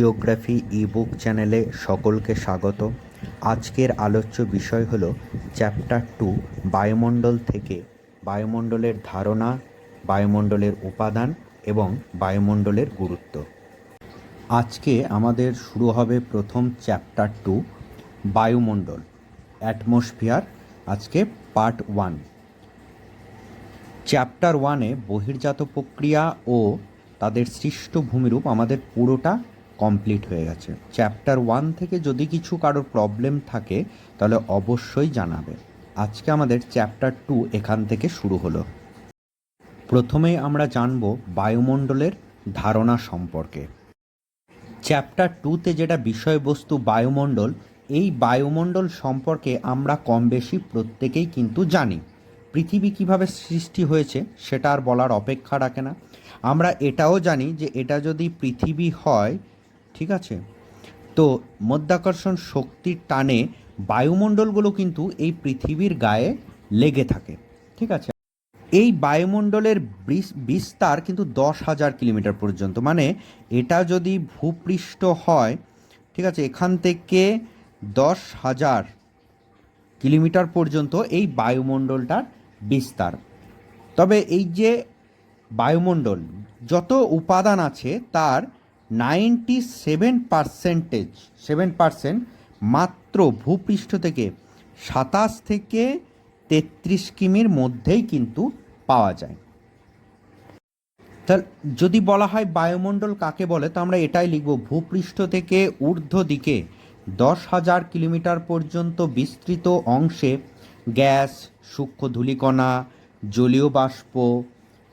Geography ebook চ্যানেলে সকলকে স্বাগত। আজকের আলোচ্য বিষয় হলো চ্যাপ্টার টু, বায়ুমণ্ডল থেকে বায়ুমণ্ডলের ধারণা, বায়ুমণ্ডলের উপাদান এবং বায়ুমণ্ডলের গুরুত্ব। আজকে আমাদের শুরু হবে প্রথম চ্যাপ্টার টু, বায়ুমণ্ডল, অ্যাটমসফিয়ার, আজকে পার্ট ওয়ান। চ্যাপ্টার ওয়ানে বহির্জাত প্রক্রিয়া ও তাদের সৃষ্ট ভূমিরূপ আমাদের পুরোটা কমপ্লিট হয়ে গেছে। চ্যাপ্টার ওয়ান থেকে যদি কিছু কারোর প্রবলেম থাকে, তাহলে অবশ্যই জানাবে। আজকে আমাদের চ্যাপ্টার টু এখান থেকে শুরু হলো। প্রথমেই আমরা জানব বায়ুমণ্ডলের ধারণা সম্পর্কে। চ্যাপ্টার টুতে যেটা বিষয়বস্তু বায়ুমণ্ডল, এই বায়ুমণ্ডল সম্পর্কে আমরা কম বেশি প্রত্যেকেই কিন্তু জানি। পৃথিবী কীভাবে সৃষ্টি হয়েছে, সেটা আর বলার অপেক্ষা রাখে না। আমরা এটাও জানি যে এটা যদি পৃথিবী হয় ঠিক আছে? তো মধ্যাকর্ষণ শক্তির টানে বায়ুমণ্ডলগুলো কিন্তু এই পৃথিবীর গায়ে লেগে থাকে, ঠিক আছে? এই বায়ুমণ্ডলের বিস্তার কিন্তু দশ হাজার কিলোমিটার পর্যন্ত মানে এটা যদি ভূপৃষ্ঠ হয়, ঠিক আছে, এখান থেকে দশ হাজার কিলোমিটার পর্যন্ত এই বায়ুমণ্ডলটার বিস্তার। তবে এই যে বায়ুমণ্ডল, যত উপাদান আছে তার ninety seven percentage, seven percent মাত্র ভূপৃষ্ঠ থেকে সাতাশ থেকে তেত্রিশ কিমির মধ্যেই কিন্তু পাওয়া যায়। তাহলে যদি বলা হয় বায়ুমণ্ডল কাকে বলে, তো আমরা এটাই লিখব, ভূপৃষ্ঠ থেকে ঊর্ধ্ব দিকে দশ হাজার কিলোমিটার পর্যন্ত বিস্তৃত অংশে গ্যাস, সূক্ষ্ম ধূলিকণা জলীয় বাষ্প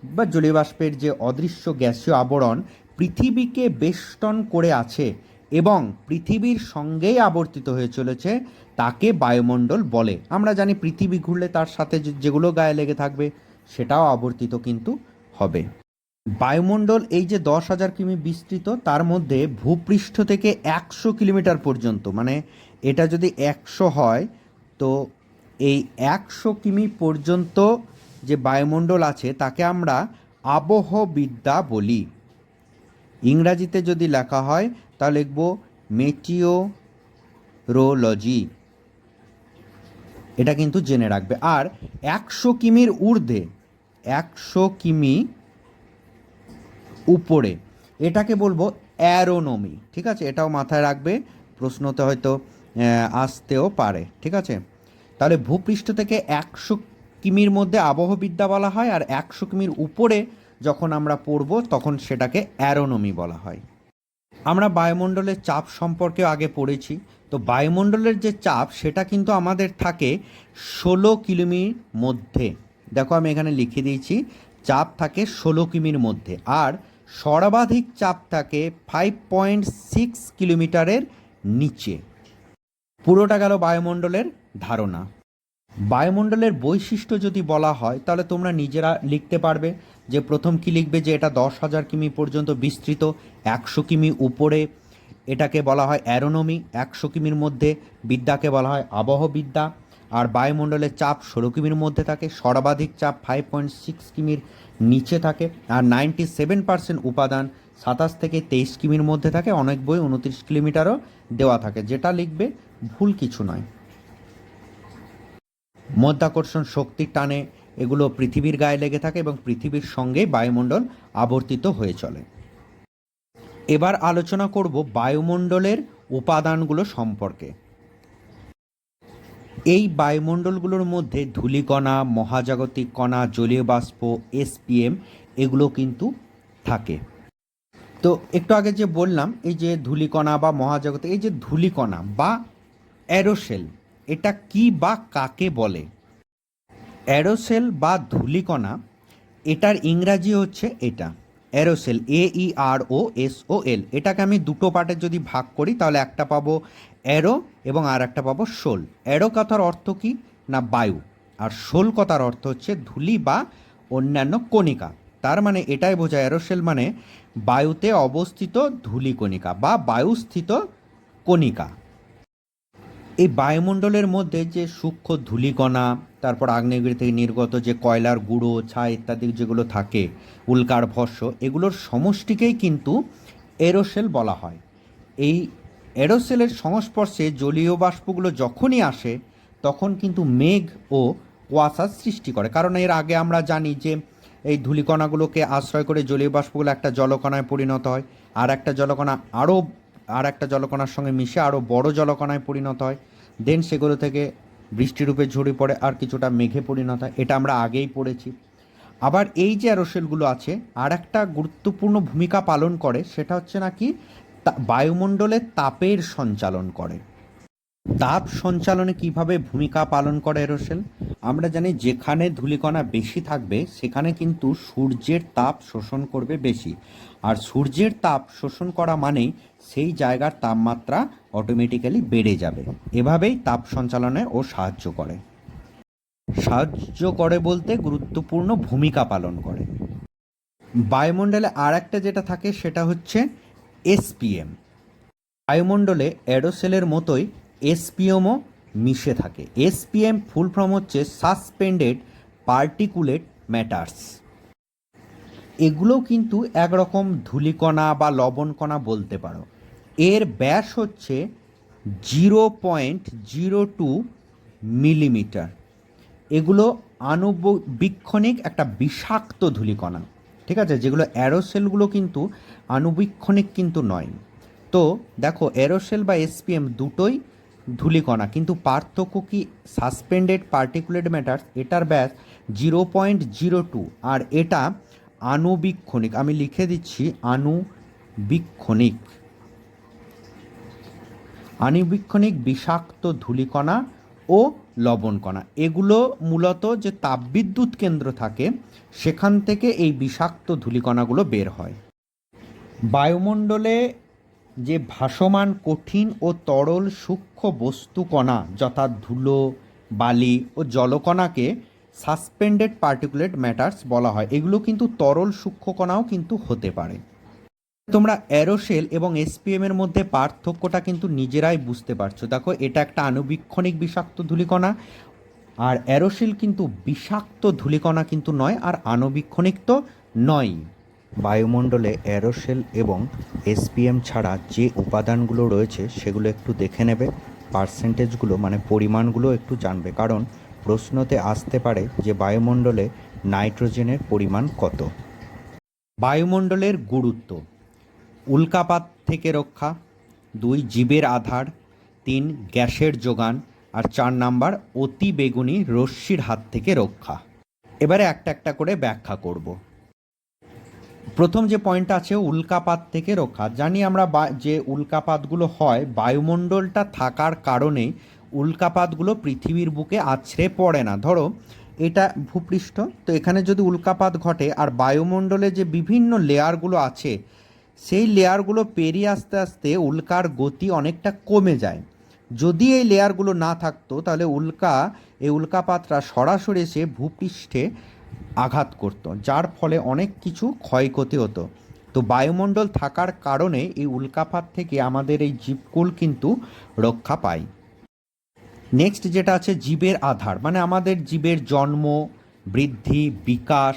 বা জলীয় বাষ্পের যে অদৃশ্য গ্যাসীয় আবরণ পৃথিবীকে বেষ্টন করে আছে এবং পৃথিবীর সঙ্গেই আবর্তিত হয়ে চলেছে, তাকে বায়ুমণ্ডল বলে। আমরা জানি পৃথিবী ঘুরলে তার সাথে যেগুলো গায়ে লেগে থাকবে, সেটাও আবর্তিত কিন্তু হবে। বায়ুমণ্ডল এই যে দশ হাজার কিমি বিস্তৃত, তার মধ্যে ভূপৃষ্ঠ থেকে একশো কিলোমিটার পর্যন্ত মানে এটা যদি একশো হয়, তো এই একশো কিমি পর্যন্ত যে বায়ুমণ্ডল আছে, তাকে আমরা আবহবিদ্যা বলি। ইংরাজিতে যদি লেখা হয়, তা লিখব মেটিওরোলজি এটা কিন্তু জেনে রাখবে। আর একশো কিমির ঊর্ধ্বে, একশো কিমি উপরে, এটাকে বলব অ্যারোনমি। ঠিক আছে? এটাও মাথায় রাখবে, প্রশ্নতে হয়তো আসতেও পারে। ঠিক আছে? তাহলে ভূপৃষ্ঠ থেকে একশো কিমির মধ্যে আবহবিদ্যা বলা হয়, আর একশো কিমির উপরে যখন আমরা পড়ব, তখন সেটাকে অ্যারোনমি বলা হয়। আমরা বায়ুমণ্ডলের চাপ সম্পর্কে আগে পড়েছি। তো বায়ুমণ্ডলের যে চাপ, সেটা কিন্তু আমাদের থাকে ষোলো কিলোমির মধ্যে। দেখো, আমি এখানে লিখে দিয়েছি, চাপ থাকে ষোলো কিমির মধ্যে। আর সর্বাধিক চাপ থাকে ফাইভ পয়েন্ট সিক্স কিলোমিটারের নিচে। পুরোটা গেল বায়ুমণ্ডলের ধারণা। বায়ুমণ্ডলের বৈশিষ্ট্য যদি বলা হয়, তাহলে তোমরা নিজেরা লিখতে পারবে যে প্রথম কি লিখবে যে এটা দশ হাজার কিমি পর্যন্ত বিস্তৃত, একশো কিমি উপরে। এটাকে বলা হয় অ্যারোনমি, একশো কিমির মধ্যে বিদ্যাকে বলা হয় আবহবিদ্যা। আর বায়ুমণ্ডলের চাপ ষোলো কিমির মধ্যে থাকে, সর্বাধিক চাপ ফাইভ পয়েন্ট সিক্স কিমির নিচে থাকে। আর নাইনটি সেভেন পার্সেন্ট উপাদান সাতাশ থেকে তেইশ কিমির মধ্যে থাকে, অনেক বই উনত্রিশ কিলোমিটারও দেওয়া থাকে। যেটা লিখবে ভুল কিছু নয়। মধ্যাকর্ষণ শক্তির টানে, এগুলো পৃথিবীর গায়ে লেগে থাকে এবং পৃথিবীর সঙ্গে বায়ুমণ্ডল আবর্তিত হয়ে চলে। এবার আলোচনা করব বায়ুমণ্ডলের উপাদানগুলো সম্পর্কে। এই বায়ুমণ্ডলগুলোর মধ্যে ধূলিকণা, মহাজাগতিক কণা, জলীয় বাষ্প এসপিএম এগুলো কিন্তু থাকে। তো একটু আগে যে বললাম, এই যে ধূলিকণা বা মহাজাগতিক, এই যে ধূলিকণা বা অ্যারোসেল এটা কি বা কাকে বলে? অ্যারোসেল বা ধূলিকণা, এটার ইংরাজি হচ্ছে এটা। অ্যারোসেল এ ই আর ও এস ও এল এটাকে আমি দুটো পার্টে যদি ভাগ করি, তাহলে একটা পাবো অ্যারো এবং আর একটা পাবো শোল। অ্যারো কথার অর্থ কি না বায়ু? আর শোল কথার অর্থ হচ্ছে ধুলি বা অন্যান্য কণিকা। তার মানে এটাই বোঝায় অ্যারোসেল মানে বায়ুতে অবস্থিত ধূলিকণিকা বা বায়ুস্থিত কণিকা। এই বায়ুমণ্ডলের মধ্যে যে সূক্ষ্ম ধূলিকণা, তারপর আগ্নেয়গিরি থেকে নির্গত যে কয়লার গুঁড়ো, ছাই ইত্যাদি যেগুলো থাকে, উল্কার ভস্য, এগুলোর সমষ্টিকেই কিন্তু এরোসেল বলা হয়। এই এরোসেলের সংস্পর্শে জলীয় বাষ্পগুলো যখনই আসে, তখন কিন্তু মেঘ ও কুয়াশার সৃষ্টি করে। কারণ এর আগে আমরা জানি যে এই ধূলিকণাগুলোকে আশ্রয় করে জলীয় বাষ্পগুলো একটা জলকণায় পরিণত হয়, আর একটা জলকণা আরও আর একটা জলকণার সঙ্গে মিশে আরও বড় জলকণায় পরিণত হয়। দেন সেগুলো থেকে বৃষ্টিরূপে ঝরে পড়ে আর কিছুটা মেঘে পরিণত হয়। এটা আমরা আগেই পড়েছি। আবার এই যে অ্যারোসেলগুলো আছে, আর একটা গুরুত্বপূর্ণ ভূমিকা পালন করে, সেটা হচ্ছে নাকি বায়ুমণ্ডলে তাপের সঞ্চালন করে। তাপ সঞ্চালনে কীভাবে ভূমিকা পালন করে এরোসেল আমরা জানি যেখানে ধূলিকণা বেশি থাকবে, সেখানে কিন্তু সূর্যের তাপ শোষণ করবে বেশি। আর সূর্যের তাপ শোষণ করা মানেই সেই জায়গার তাপমাত্রা অটোমেটিক্যালি বেড়ে যাবে। এভাবেই তাপ সঞ্চালনে ও সাহায্য করে। সাহায্য করে বলতে গুরুত্বপূর্ণ ভূমিকা পালন করে। বায়ুমণ্ডলে আর একটা যেটা থাকে, সেটা হচ্ছে এসপিএম বায়ুমণ্ডলে অ্যারোসেলের মতোই এসপিএমও মিশে থাকে। এসপিএম ফুল ফর্ম হচ্ছে সাসপেন্ডেড পার্টিকুলেট ম্যাটার্স। এগুলো কিন্তু একরকম ধূলিকণা বা লবণকণা বলতে পারো। এর ব্যাস হচ্ছে zero point zero two millimetre. এগুলো আনুবীক্ষণিক একটা বিষাক্ত ধূলিকণা, ঠিক আছে? যেগুলো অ্যারোসেলগুলো কিন্তু আনুবীক্ষণিক কিন্তু নয়। তো দেখো, অ্যারোসেল বা এসপিএম দুটোই ধূলিকণা। কিন্তু পার্থক্য কি সাসপেন্ডেড পার্টিকুলেট ম্যাটার এটার ব্যাস জিরো পয়েন্ট জিরো টু আর এটা আনুবীক্ষণিক আমি লিখে দিচ্ছি আনুবীক্ষণিক আণুবীক্ষণিক বিষাক্ত ধূলিকণা ও লবণকণা। এগুলো মূলত যে তাপবিদ্যুৎ কেন্দ্র থাকে, সেখান থেকে এই বিষাক্ত ধূলিকণাগুলো বের হয়। বায়ুমণ্ডলে যে ভাসমান কঠিন ও তরল সূক্ষ্ম বস্তুকণা যথা ধুলো, বালি ও জলকণাকে সাসপেন্ডেড পার্টিকুলেট ম্যাটার্স বলা হয়। এগুলো কিন্তু তরল সূক্ষ্মকণাও কিন্তু হতে পারে। তোমরা অ্যারোসেল এবং এসপিএম এর মধ্যে পার্থক্যটা কিন্তু নিজেরাই বুঝতে পারছ। দেখো, এটা একটা আনুবীক্ষণিক বিষাক্ত ধূলিকণা, আর অ্যারোসেল কিন্তু বিষাক্ত ধূলিকণা কিন্তু নয়, আর আণুবীক্ষণিক তো নয় বায়ুমণ্ডলে অ্যারোসেল এবং এসপিএম ছাড়া যে উপাদানগুলো রয়েছে সেগুলো একটু দেখে নেবে, পার্সেন্টেজগুলো মানে পরিমাণগুলো একটু জানবে। কারণ প্রশ্নতে আসতে পারে যে বায়ুমণ্ডলে নাইট্রোজেনের পরিমাণ কত। বায়ুমণ্ডলের গুরুত্ব। উল্কাপাত থেকে রক্ষা, দুই জীবের আধার, তিন গ্যাসের যোগান, আর চার নাম্বার অতি বেগুনি রশ্মির হাত থেকে রক্ষা। এবারে একটা একটা করে ব্যাখ্যা করব। প্রথম যে পয়েন্ট আছে, উল্কাপাত থেকে রক্ষা। জানি আমরা যে উল্কাপাতগুলো হয়, বায়ুমণ্ডলটা থাকার কারণে উল্কাপাতগুলো পৃথিবীর বুকে আছড়ে পড়ে না। ধরো, এটা ভূপৃষ্ঠ, তো এখানে যদি উল্কাপাত ঘটে আর বায়ুমণ্ডলে যে বিভিন্ন লেয়ারগুলো আছে, সেই লেয়ারগুলো পেরিয়ে আস্তে আস্তে উল্কার গতি অনেকটা কমে যায়। যদি এই লেয়ারগুলো না থাকতো, তাহলে উল্কা, এই উল্কাপাতটা সরাসরি এসে ভূপৃষ্ঠে আঘাত করত, যার ফলে অনেক কিছু ক্ষয়ক্ষতি হতো। তো বায়ুমণ্ডল থাকার কারণে এই উল্কাপাত থেকে আমাদের এই জীবকুল কিন্তু রক্ষা পায়। নেক্সট যেটা আছে, জীবের আধার। মানে আমাদের জীবের জন্ম, বৃদ্ধি, বিকাশ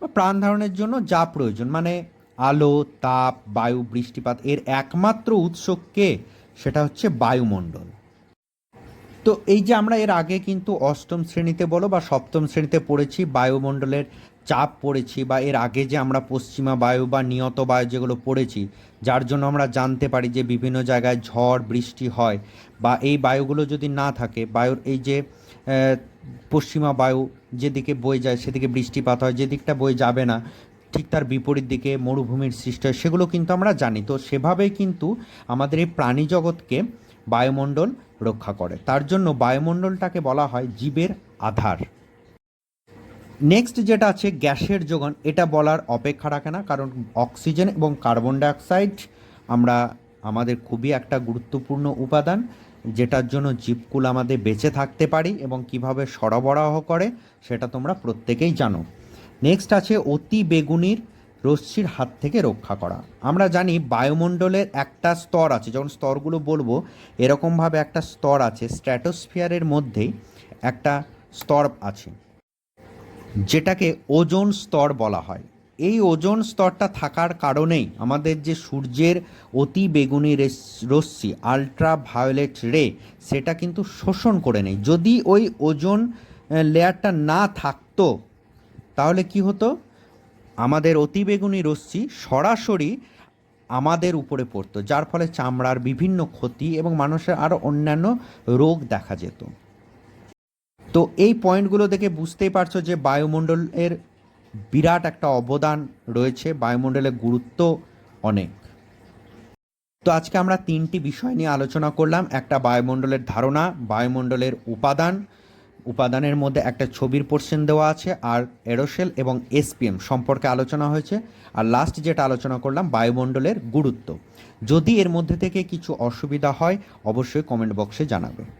প্রাণ ধারণের জন্য যা প্রয়োজন। মানে আলো, তাপ, বায়ু, বৃষ্টিপাত, এর একমাত্র উৎস কে? সেটা হচ্ছে বায়ুমণ্ডল। তো এই যে আমরা এর আগে কিন্তু অষ্টম শ্রেণীতে বলো বা সপ্তম শ্রেণীতে পড়েছি, বায়ুমণ্ডলের চাপ পড়েছি বা এর আগে যে আমরা পশ্চিমা বায়ু বা নিয়ত বায়ু যেগুলো পড়েছি, যার জন্য আমরা জানতে পারি যে বিভিন্ন জায়গায় ঝড়, বৃষ্টি হয় বা এই বায়ুগুলো যদি না থাকে, বায়ুর এই যে পশ্চিমা বায়ু যেদিকে বয়ে যায় সেদিকে বৃষ্টিপাত হয়, যে দিকটা বয়ে যাবে না, ঠিক তার বিপরীত দিকে মরুভূমির সৃষ্টি হয়, সেগুলো কিন্তু আমরা জানি। তো সেভাবেই কিন্তু আমাদের এই প্রাণী জগৎকে বায়ুমণ্ডল রক্ষা করে। তার জন্য বায়ুমণ্ডলটাকে বলা হয় জীবের আধার। নেক্সট যেটা আছে, গ্যাসের যোগান। এটা বলার অপেক্ষা রাখে না, কারণ অক্সিজেন এবং কার্বন ডাইঅক্সাইড আমরা, আমাদের খুবই একটা গুরুত্বপূর্ণ উপাদান, যেটার জন্য জীবকুল আমাদের বেঁচে থাকতে পারি এবং কীভাবে সরবরাহ করে, সেটা তোমরা প্রত্যেকেই জানো। নেক্সট আছে, অতি বেগুনির রশ্মির হাত থেকে রক্ষা করা। আমরা জানি বায়ুমণ্ডলের একটা স্তর আছে, যখন স্তরগুলো বলব, এরকমভাবে একটা স্তর আছে, স্ট্র্যাটোস্ফিয়ারের মধ্যেই একটা স্তর আছে, যেটাকে ওজোন স্তর বলা হয়। এই ওজোন স্তরটা থাকার কারণেই আমাদের যে সূর্যের অতি বেগুনি রশ্মি আলট্রা ভায়োলেট রে সেটা কিন্তু শোষণ করে নেই যদি ওই ওজোন লেয়ারটা না থাকতো, তাহলে কি হতো? আমাদের অতিবেগুনি রশ্মি সরাসরি আমাদের উপরে পড়তো, যার ফলে চামড়ার বিভিন্ন ক্ষতি এবং মানুষের আরও অন্যান্য রোগ দেখা যেত। তো এই পয়েন্টগুলো দেখে বুঝতেই পারছ যে বায়ুমণ্ডলের বিরাট একটা অবদান রয়েছে, বায়ুমণ্ডলের গুরুত্ব অনেক। তো আজকে আমরা তিনটি বিষয় নিয়ে আলোচনা করলাম, একটা বায়ুমণ্ডলের ধারণা, বায়ুমণ্ডলের উপাদান উপাদানের মধ্যে একটা ছবির পোর্শন দেওয়া আছে, আর এরোসেল এবং এসপিএম সম্পর্কে আলোচনা হয়েছে। আর লাস্ট যেটা আলোচনা করলাম, বায়ুমণ্ডলের গুরুত্ব। যদি এর মধ্যে থেকে কিছু অসুবিধা হয়, অবশ্যই কমেন্ট বক্সে জানাবে।